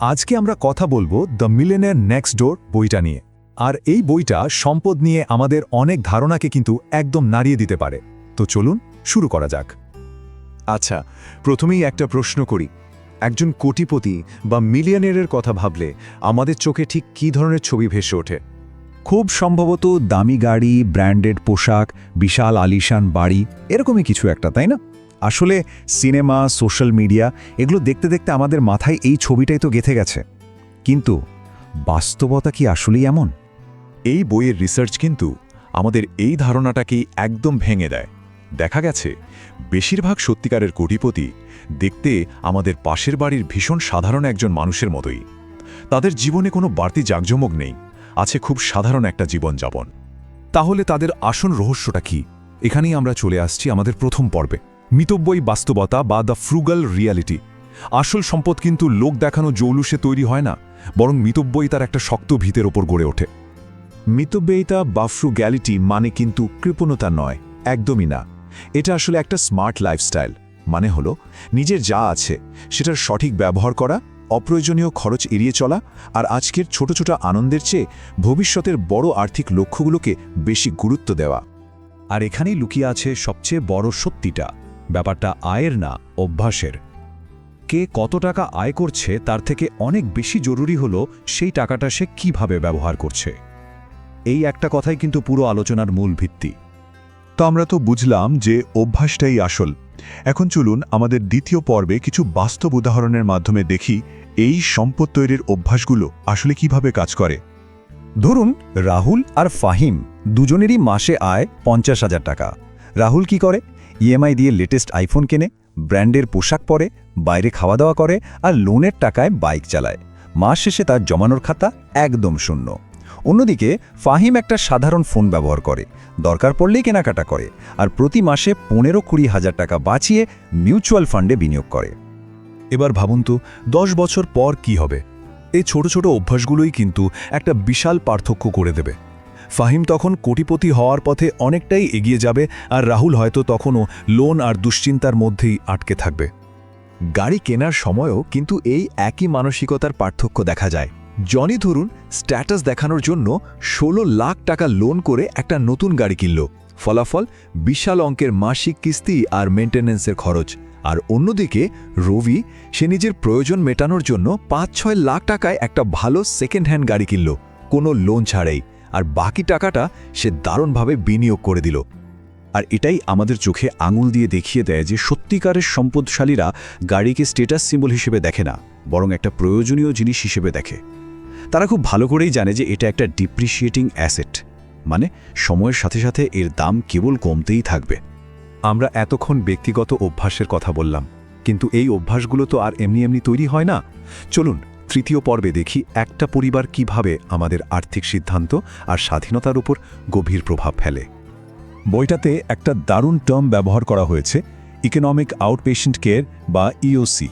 আজকে আমরা কথা বলব দ্য মিলেনের নেক্সট ডোর বইটা নিয়ে। আর এই বইটা সম্পদ নিয়ে আমাদের অনেক ধারণাকে কিন্তু একদম নাড়িয়ে দিতে পারে। তো চলুন শুরু করা যাক। আচ্ছা প্রথমেই একটা প্রশ্ন করি। একজন কোটিপতি বা মিলিয়নেরের কথা ভাবলে আমাদের চোখে ঠিক কী ধরনের ছবি ভেসে ওঠে? খুব সম্ভবত দামি গাড়ি, ব্র্যান্ডেড পোশাক, বিশাল আলিশান বাড়ি, এরকমই কিছু একটা, তাই না? আসলে সিনেমা, সোশ্যাল মিডিয়া, এগুলো দেখতে দেখতে আমাদের মাথায় এই ছবিটাই তো গেথে গেছে। কিন্তু বাস্তবতা কি আসলেই এমন? এই বইয়ের রিসার্চ কিন্তু আমাদের এই ধারণাটাকেই একদম ভেঙে দেয়। দেখা গেছে, বেশিরভাগ সত্যিকারের কোটিপতি দেখতে আমাদের পাশের বাড়ির ভীষণ সাধারণ একজন মানুষের মতোই। তাদের জীবনে কোনো বাড়তি জাঁকজমক নেই, আছে খুব সাধারণ একটা জীবনযাপন। তাহলে তাদের আসন রহস্যটা কি? এখানেই আমরা চলে আসছি আমাদের প্রথম পর্বে। মিতব্যয়ী বাস্তবতা বা দ্য ফ্রুগাল রিয়ালিটি। আসল সম্পদ কিন্তু লোক দেখানো জৌলুসে তৈরি হয় না, বরং মিতব্যয়ী তার একটা শক্ত ভিতের ওপর গড়ে ওঠে। মিতব্যয়িতা বা ফ্রুগ্যালিটি মানে কিন্তু কৃপণতা নয়, একদমই না। এটা আসলে একটা স্মার্ট লাইফস্টাইল মানে হলো নিজের যা আছে, সেটার সঠিক ব্যবহার করা, অপ্রয়োজনীয় খরচ এড়িয়ে চলা, আর আজকের ছোট ছোট আনন্দের চেয়ে ভবিষ্যতের বড় আর্থিক লক্ষ্যগুলোকে বেশি গুরুত্ব দেওয়া। আর এখানেই লুকিয়ে আছে সবচেয়ে বড় সত্যিটা। ব্যাপারটা আয়ের না, অভ্যাসের। কে কত টাকা আয় করছে তার থেকে অনেক বেশি জরুরি হল সেই টাকাটা সে কীভাবে ব্যবহার করছে। এই একটা কথাই কিন্তু পুরো আলোচনার মূল ভিত্তি। তো আমরা তো বুঝলাম যে অভ্যাসটাই আসল। এখন চলুন আমাদের দ্বিতীয় পর্বে কিছু বাস্তব উদাহরণের মাধ্যমে দেখি এই সম্পদ তৈরির অভ্যাসগুলো আসলে কীভাবে কাজ করে। ধরুন, রাহুল আর ফাহিম দুজনেরই মাসে আয় পঞ্চাশ হাজার টাকা। রাহুল কি করে? ইএমআই দিয়ে লেটেস্ট আইফোন কেনে, ব্র্যান্ডের পোশাক পরে, বাইরে খাওয়া দাওয়া করে আর লোনের টাকায় বাইক চালায়। মাস শেষে তার জমানোর খাতা একদম শূন্য। অন্যদিকে ফাহিম একটা সাধারণ ফোন ব্যবহার করে, দরকার পড়লেই কেনাকাটা করে আর প্রতি মাসে পনেরো কুড়ি হাজার টাকা বাঁচিয়ে মিউচুয়াল ফান্ডে বিনিয়োগ করে। এবার ভাবুন তো, দশ বছর পর কি হবে? এই ছোট ছোট অভ্যাসগুলোই কিন্তু একটা বিশাল পার্থক্য করে দেবে। ফাহিম তখন কোটিপতি হওয়ার পথে অনেকটাই এগিয়ে যাবে আর রাহুল হয়তো তখনও লোন আর দুশ্চিন্তার মধ্যেই আটকে থাকবে। গাড়ি কেনার সময়ও কিন্তু এই একই মানসিকতার পার্থক্য দেখা যায়। জনি ধরুন স্ট্যাটাস দেখানোর জন্য ১৬ লাখ টাকা লোন করে একটা নতুন গাড়ি কিনল। ফলাফল বিশাল অঙ্কের মাসিক কিস্তি আর মেনটেন্যান্সের খরচ। আর অন্যদিকে রবি, সে নিজের প্রয়োজন মেটানোর জন্য পাঁচ ছয় লাখ টাকায় একটা ভালো সেকেন্ড হ্যান্ড গাড়ি কিনল। কোনো লোন ছাড়াই। আর বাকি টাকাটা সে দারুণভাবে বিনিয়োগ করে দিল। আর এটাই আমাদের চোখে আঙুল দিয়ে দেখিয়ে দেয় যে সত্যিকারের সম্পদশালীরা গাড়িকে স্টেটাস সিম্বল হিসেবে দেখে না, বরং একটা প্রয়োজনীয় জিনিস হিসেবে দেখে। তারা খুব ভালো করেই জানে যে এটা একটা ডিপ্রিসিয়েটিং অ্যাসেট মানে সময়ের সাথে সাথে এর দাম কেবল কমতেই থাকবে। আমরা এতক্ষণ ব্যক্তিগত অভ্যাসের কথা বললাম, কিন্তু এই অভ্যাসগুলো তো আর এমনি এমনি তৈরি হয় না। চলুন তৃতীয় পর্বে দেখি একটা পরিবার কীভাবে আমাদের আর্থিক সিদ্ধান্ত আর স্বাধীনতার উপর গভীর প্রভাব ফেলে। বইটাতে একটা দারুণ টার্ম ব্যবহার করা হয়েছে ইকোনমিক আউটপেশেন্ট কেয়ার বা ইওসি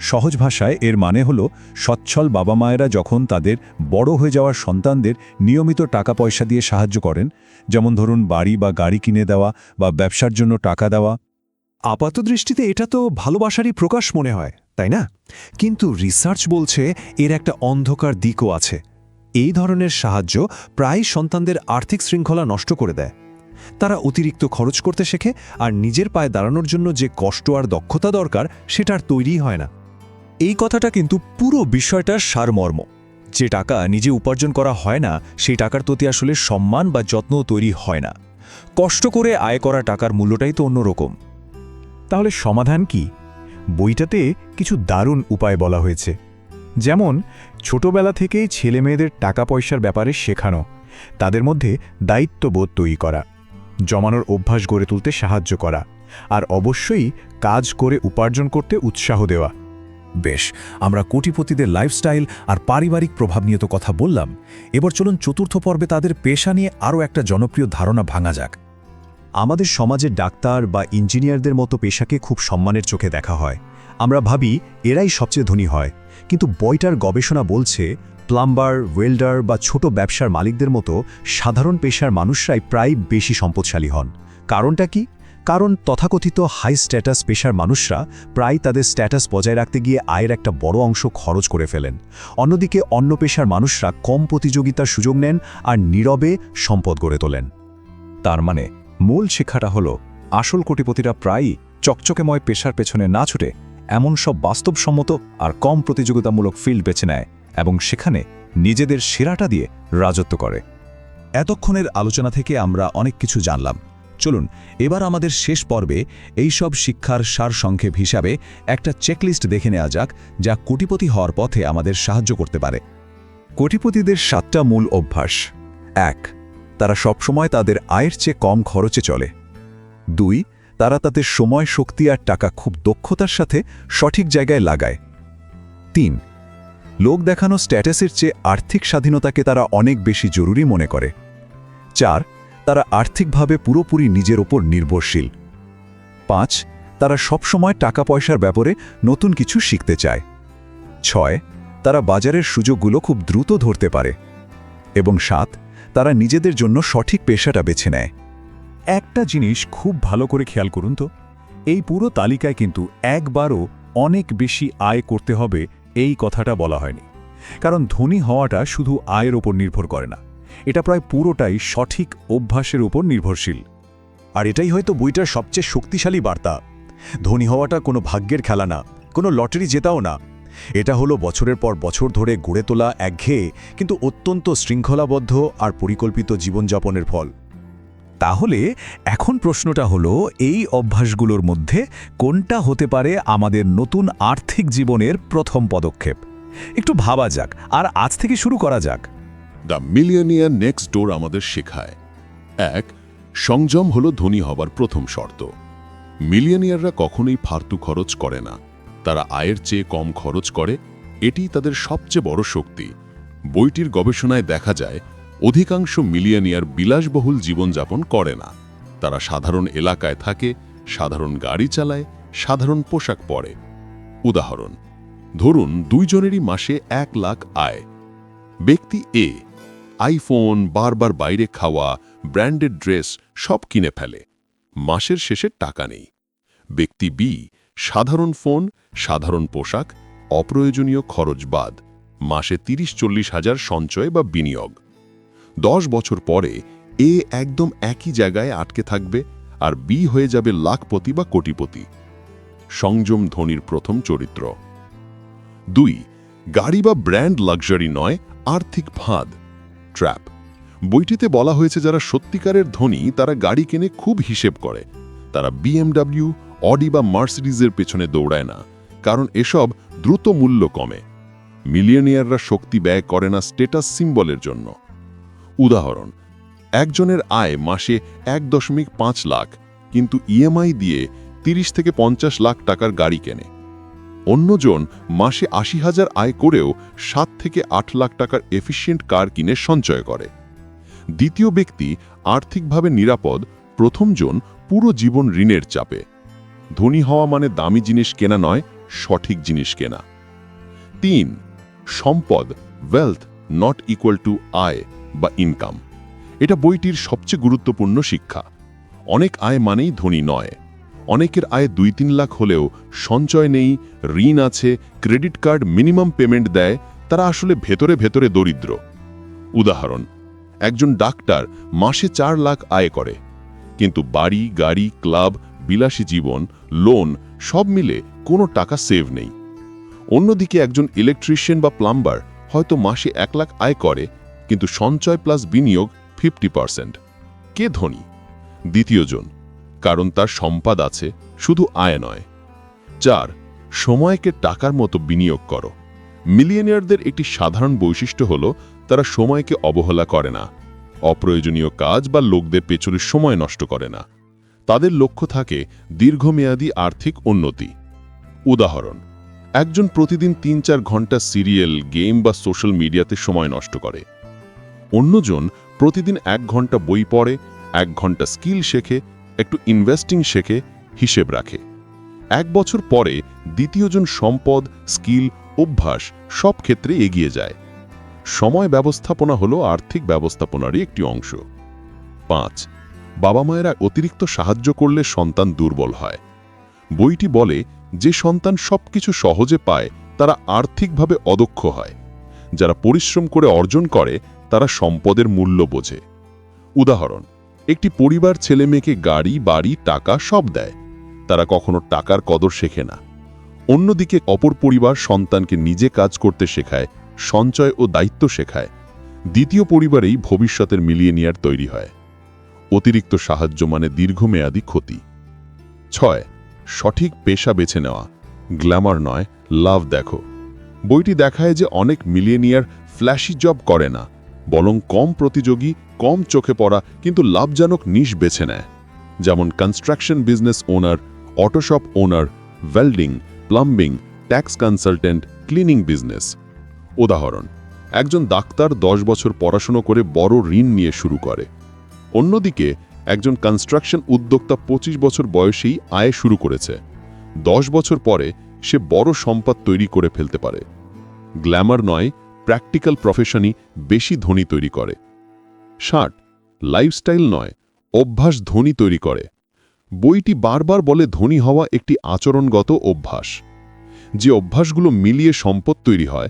সহজ ভাষায় এর মানে হল, সচ্ছল বাবা মায়েরা যখন তাদের বড় হয়ে যাওয়ার সন্তানদের নিয়মিত টাকা পয়সা দিয়ে সাহায্য করেন, যেমন ধরুন বাড়ি বা গাড়ি কিনে দেওয়া বা ব্যবসার জন্য টাকা দেওয়া। আপাত দৃষ্টিতে এটা তো ভালোবাসারই প্রকাশ মনে হয়। তাই না? কিন্তু রিসার্চ বলছে এর একটা অন্ধকার দিকও আছে। এই ধরনের সাহায্য প্রায় সন্তানদের আর্থিক শৃঙ্খলা নষ্ট করে দেয়। তারা অতিরিক্ত খরচ করতে শেখে আর নিজের পায়ে দাঁড়ানোর জন্য যে কষ্ট আর দক্ষতা দরকার সেটার তৈরি হয় না। এই কথাটা কিন্তু পুরো বিষয়টার সারমর্ম। যে টাকা নিজে উপার্জন করা হয় না, সেই টাকার প্রতি আসলে সম্মান বা যত্ন তৈরি হয় না। কষ্ট করে আয় করা টাকার মূল্যটাই তো অন্যরকম। তাহলে সমাধান কি? বইটাতে কিছু দারুণ উপায় বলা হয়েছে। যেমন, ছোটবেলা থেকেই ছেলেমেয়েদের টাকা পয়সার ব্যাপারে শেখানো, তাদের মধ্যে দায়িত্ববোধ তৈরি করা, জমানোর অভ্যাস গড়ে তুলতে সাহায্য করা, আর অবশ্যই কাজ করে উপার্জন করতে উৎসাহ দেওয়া। বেশ, আমরা কোটিপতিদের লাইফস্টাইল আর পারিবারিক প্রভাব নিয়ে তো কথা বললাম। এবার চলুন চতুর্থ পর্বে তাদের পেশা নিয়ে আরও একটা জনপ্রিয় ধারণা ভাঙা যাক। আমাদের সমাজে ডাক্তার বা ইঞ্জিনিয়ারদের মতো পেশাকে খুব সম্মানের চোখে দেখা হয়। আমরা ভাবি, এরাই সবচেয়ে ধনী হয়। কিন্তু বইটার গবেষণা বলছে, প্লাম্বার, ওয়েল্ডার বা ছোট ব্যবসার মালিকদের মতো সাধারণ পেশার মানুষরাই প্রায় বেশি সম্পদশালী হন। কারণটা কি? কারণ তথাকথিত হাই স্ট্যাটাস পেশার মানুষরা প্রায় তাদের স্ট্যাটাস বজায় রাখতে গিয়ে আয়ের একটা বড় অংশ খরচ করে ফেলেন। অন্যদিকে অন্য পেশার মানুষরা কম প্রতিযোগিতার সুযোগ নেন আর নীরবে সম্পদ গড়ে তোলেন। তার মানে মূল শিক্ষাটা হলো, আসল কোটিপতিরা প্রায়ই চকচকেময় পেশার পেছনে না ছুটে এমন সব বাস্তবসম্মত আর কম প্রতিযোগিতামূলক ফিল্ড বেছে নেয় এবং সেখানে নিজেদের সেরাটা দিয়ে রাজত্ব করে। এতক্ষণের আলোচনা থেকে আমরা অনেক কিছু জানলাম। চলুন, এবার আমাদের শেষ পর্বে এই সব শিক্ষার সারসংক্ষেপ হিসাবে একটা চেকলিস্ট দেখে নেওয়া যাক, যা কোটিপতি হওয়ার পথে আমাদের সাহায্য করতে পারে। কোটিপতিদের সাতটা মূল অভ্যাস। এক তারা সবসময় তাদের আয়ের চেয়ে কম খরচে চলে। দুই, তারা তাদের সময়, শক্তি আর টাকা খুব দক্ষতার সাথে সঠিক জায়গায় লাগায়। তিন, লোক দেখানো স্ট্যাটাসের চেয়ে আর্থিক স্বাধীনতাকে তারা অনেক বেশি জরুরি মনে করে। চার, তারা আর্থিকভাবে পুরোপুরি নিজের ওপর নির্ভরশীল। পাঁচ, তারা সবসময় টাকা পয়সার ব্যাপারে নতুন কিছু শিখতে চায়। ছয়, তারা বাজারের সুযোগগুলো খুব দ্রুত ধরতে পারে। এবং সাত তারা নিজেদের জন্য সঠিক পেশাটা বেছে নেয়। একটা জিনিস খুব ভালো করে খেয়াল করুন তো, এই পুরো তালিকায় কিন্তু একবারও অনেক বেশি আয় করতে হবে এই কথাটা বলা হয়নি। কারণ ধনী হওয়াটা শুধু আয়ের ওপর নির্ভর করে না, এটা প্রায় পুরোটাই সঠিক অভ্যাসের উপর নির্ভরশীল। আর এটাই হয়তো বইটার সবচেয়ে শক্তিশালী বার্তা। ধনী হওয়াটা কোনো ভাগ্যের খেলা না, কোনো লটারি জেতাও না এটা হলো বছরের পর বছর ধরে গড়ে তোলা একঘেয়ে কিন্তু অত্যন্ত শৃঙ্খলাবদ্ধ আর পরিকল্পিত জীবনযাপনের ফল। তাহলে এখন প্রশ্নটা হলো, এই অভ্যাসগুলোর মধ্যে কোনটা হতে পারে আমাদের নতুন আর্থিক জীবনের প্রথম পদক্ষেপ? একটু ভাবা যাক, আর আজ থেকে শুরু করা যাক। দ্য মিলিয়নিয়ার নেক্সট ডোর আমাদের শেখায়। এক, সংযম হল ধনী হবার প্রথম শর্ত। মিলিয়নিয়াররা কখনোই ফালতু খরচ করে না। তারা আয়ের চেয়ে কম খরচ করে এটি তাদের সবচেয়ে বড় শক্তি। বইটির গবেষণায় দেখা যায়, অধিকাংশ মিলিয়নিয়ার বিলাসবহুল জীবনযাপন করে না। তারা সাধারণ এলাকায় থাকে, সাধারণ গাড়ি চালায়, সাধারণ পোশাক পরে। উদাহরণ, ধরুন দুইজনেরই মাসে এক লাখ আয়। ব্যক্তি এ আইফোন, বারবার বাইরে খাওয়া, ব্র্যান্ডেড ড্রেস সব কিনে ফেলে। মাসের শেষে টাকা নেই। ব্যক্তি বি সাধারণ ফোন, সাধারণ পোশাক, অপ্রয়োজনীয় খরচ বাদ, মাসে তিরিশ চল্লিশ হাজার সঞ্চয় বা বিনিয়োগ। দশ বছর পরে এ একদম একই জায়গায় আটকে থাকবে আর বি হয়ে যাবে লাখপতি বা কোটিপতি। সংযম ধনীর প্রথম চরিত্র। দুই, গাড়ি বা ব্র্যান্ড লাক্সারি নয়, আর্থিক ফাঁদ। ট্র্যাপ। বইটিতে বলা হয়েছে যারা সত্যিকারের ধনী, তারা গাড়ি কেনে খুব হিসেব করে। তারা বিএমডাব্লিউ অডি বা মার্সিডিজের পেছনে দৌড়ায় না, কারণ এসব দ্রুত মূল্য কমে। মিলিয়নিয়াররা শক্তি ব্যয় করে না স্টেটাস সিম্বলের জন্য। উদাহরণ, একজনের আয় মাসে এক দশমিক পাঁচ লাখ, কিন্তু ইএমআই দিয়ে তিরিশ থেকে পঞ্চাশ লাখ টাকার গাড়ি কেনে। অন্যজন মাসে আশি হাজার আয় করেও সাত থেকে আট লাখ টাকার এফিসিয়েন্ট কার কিনে সঞ্চয় করে। দ্বিতীয় ব্যক্তি আর্থিকভাবে নিরাপদ, প্রথমজন পুরো জীবন ঋণের চাপে। ধনী হওয়া মানে দামি জিনিস কেনা নয়, সঠিক জিনিস কেনা। তিন, সম্পদ ওয়েলথ নট ইকুয়াল টু আয় বা ইনকাম এটা বইটির সবচেয়ে গুরুত্বপূর্ণ শিক্ষা। অনেক আয় মানেই ধনী নয়। অনেকের আয় দুই তিন লাখ হলেও সঞ্চয় নেই, ঋণ আছে ক্রেডিট কার্ড মিনিমাম পেমেন্ট দেয়, তারা আসলে ভেতরে ভেতরে দরিদ্র। উদাহরণ, একজন ডাক্তার মাসে চার লাখ আয় করে, কিন্তু বাড়ি, গাড়ি, ক্লাব বিলাসী জীবন লোন সব মিলে কোনো টাকা সেভ নেই। অন্যদিকে একজন ইলেকট্রিশিয়ান বা প্লাম্বার হয়তো মাসে এক লাখ আয় করে, কিন্তু সঞ্চয় প্লাস বিনিয়োগ ফিফটি পার্সেন্ট কে ধনী? দ্বিতীয়জন, কারণ তার সম্পাদ আছে, শুধু আয় নয়। চার, সময়কে টাকার মতো বিনিয়োগ করো। মিলিয়নিয়ারদের একটি সাধারণ বৈশিষ্ট্য হল, তারা সময়কে অবহেলা করে না। অপ্রয়োজনীয় কাজ বা লোকদের পেছনে সময় নষ্ট করে না। তাদের লক্ষ্য থাকে দীর্ঘমেয়াদী আর্থিক উন্নতি। উদাহরণ, একজন প্রতিদিন তিন চার ঘণ্টা সিরিয়াল, গেম বা সোশ্যাল মিডিয়াতে সময় নষ্ট করে। অন্যজন প্রতিদিন এক ঘণ্টা বই পড়ে, এক ঘণ্টা স্কিল শেখে, একটু ইনভেস্টিং শেখে, হিসেব রাখে। এক বছর পরে দ্বিতীয়জন সম্পদ, স্কিল, অভ্যাস সব ক্ষেত্রে এগিয়ে যায়। সময় ব্যবস্থাপনা হলো আর্থিক ব্যবস্থাপনারই একটি অংশ। পাঁচ বাবা মায়েরা অতিরিক্ত সাহায্য করলে সন্তান দুর্বল হয়। বইটি বলে, যে সন্তান সবকিছু সহজে পায়, তারা আর্থিকভাবে অদক্ষ হয়। যারা পরিশ্রম করে অর্জন করে, তারা সম্পদের মূল্য বোঝে। উদাহরণ, একটি পরিবার ছেলে মেয়েকে গাড়ি, বাড়ি, টাকা সব দেয়। তারা কখনো টাকার কদর শেখে না। অন্যদিকে অপর পরিবার সন্তানকে নিজে কাজ করতে শেখায়, সঞ্চয় ও দায়িত্ব শেখায়। দ্বিতীয় পরিবারেই ভবিষ্যতের মিলিয়ে তৈরি হয়। অতিরিক্ত সাহায্য মানে দীর্ঘমেয়াদী ক্ষতি। ছয়, সঠিক পেশা বেছে নেওয়া। গ্ল্যামার নয়, লাভ দেখো। বইটি দেখায় যে অনেক মিলিয়নিয়ার ফ্ল্যাশি জব করে না, বরং কম প্রতিযোগী, কম চোখে পড়া, কিন্তু লাভজনক নিশ বেছে নেয়। যেমন construction business owner, auto shop owner, welding, plumbing, tax consultant, cleaning business. উদাহরণ, একজন ডাক্তার দশ বছর পড়াশুনো করে বড় ঋণ নিয়ে শুরু করে। অন্যদিকে, একজন কনস্ট্রাকশন উদ্যোক্তা ২৫ বছর বয়সেই আয় শুরু করেছে। দশ বছর পরে সে বড় সম্পদ তৈরি করে ফেলতে পারে। গ্ল্যামার নয়, প্র্যাকটিক্যাল প্রফেশনই বেশি ধনী তৈরি করে। ষাট লাইফস্টাইল নয়, অভ্যাস ধনী তৈরি করে। বইটি বারবার বলে ধনী হওয়া একটি আচরণগত অভ্যাস। যে অভ্যাসগুলো মিলিয়ে সম্পদ তৈরি হয়,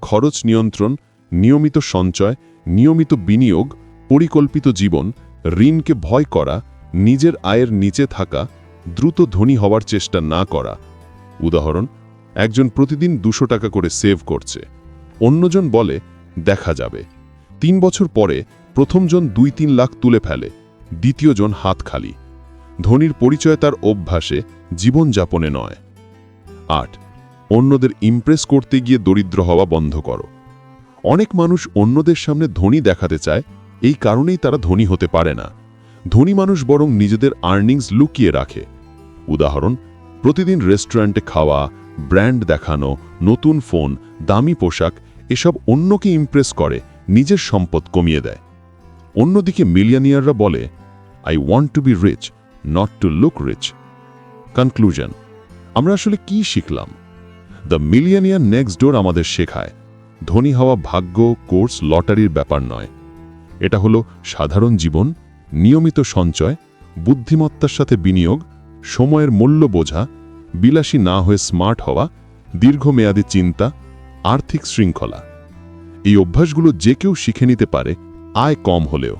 খরচ নিয়ন্ত্রণ, নিয়মিত সঞ্চয়, নিয়মিত বিনিয়োগ পরিকল্পিত জীবন, ঋণকে ভয় করা, নিজের আয়ের নিচে থাকা, দ্রুত ধনী হওয়ার চেষ্টা না করা। উদাহরণ, একজন প্রতিদিন দুশো টাকা করে সেভ করছে। অন্যজন বলে, দেখা যাবে। তিন বছর পরে, প্রথমজন দুই তিন লাখ তুলে ফেলে, দ্বিতীয়জন হাত খালি। ধনীর পরিচয় তার অভ্যাসে, জীবনযাপনে নয়। আট, অন্যদের ইমপ্রেস করতে গিয়ে দরিদ্র হওয়া বন্ধ করো। অনেক মানুষ অন্যদের সামনে ধনী দেখাতে চায় এই কারণেই তারা ধনী হতে পারে না। ধনী মানুষ বরং নিজেদের আর্নিংস লুকিয়ে রাখে। উদাহরণ, প্রতিদিন রেস্টুরেন্টে খাওয়া ব্র্যান্ড দেখানো, নতুন ফোন দামি পোশাক, এসব অন্যকে ইমপ্রেস করে, নিজের সম্পদ কমিয়ে দেয়। অন্যদিকে মিলিয়নিয়াররা বলে I want to be rich not to look rich conclusion আমরা আসলে কি শিখলাম? দ্য মিলিয়নিয়ার নেক্সট ডোর আমাদের শেখায়, ধনী হওয়া ভাগ্য কোর্স লটারির ব্যাপার নয়। এটা হলো সাধারণ জীবন, নিয়মিত সঞ্চয়, বুদ্ধিমত্তার সাথে বিনিয়োগ, সময়ের মূল্য বোঝা, বিলাসী না হয়ে স্মার্ট হওয়া, দীর্ঘমেয়াদী চিন্তা, আর্থিক শৃঙ্খলা। এই অভ্যাসগুলো যে কেউ শিখে নিতে পারে, আয় কম হলেও।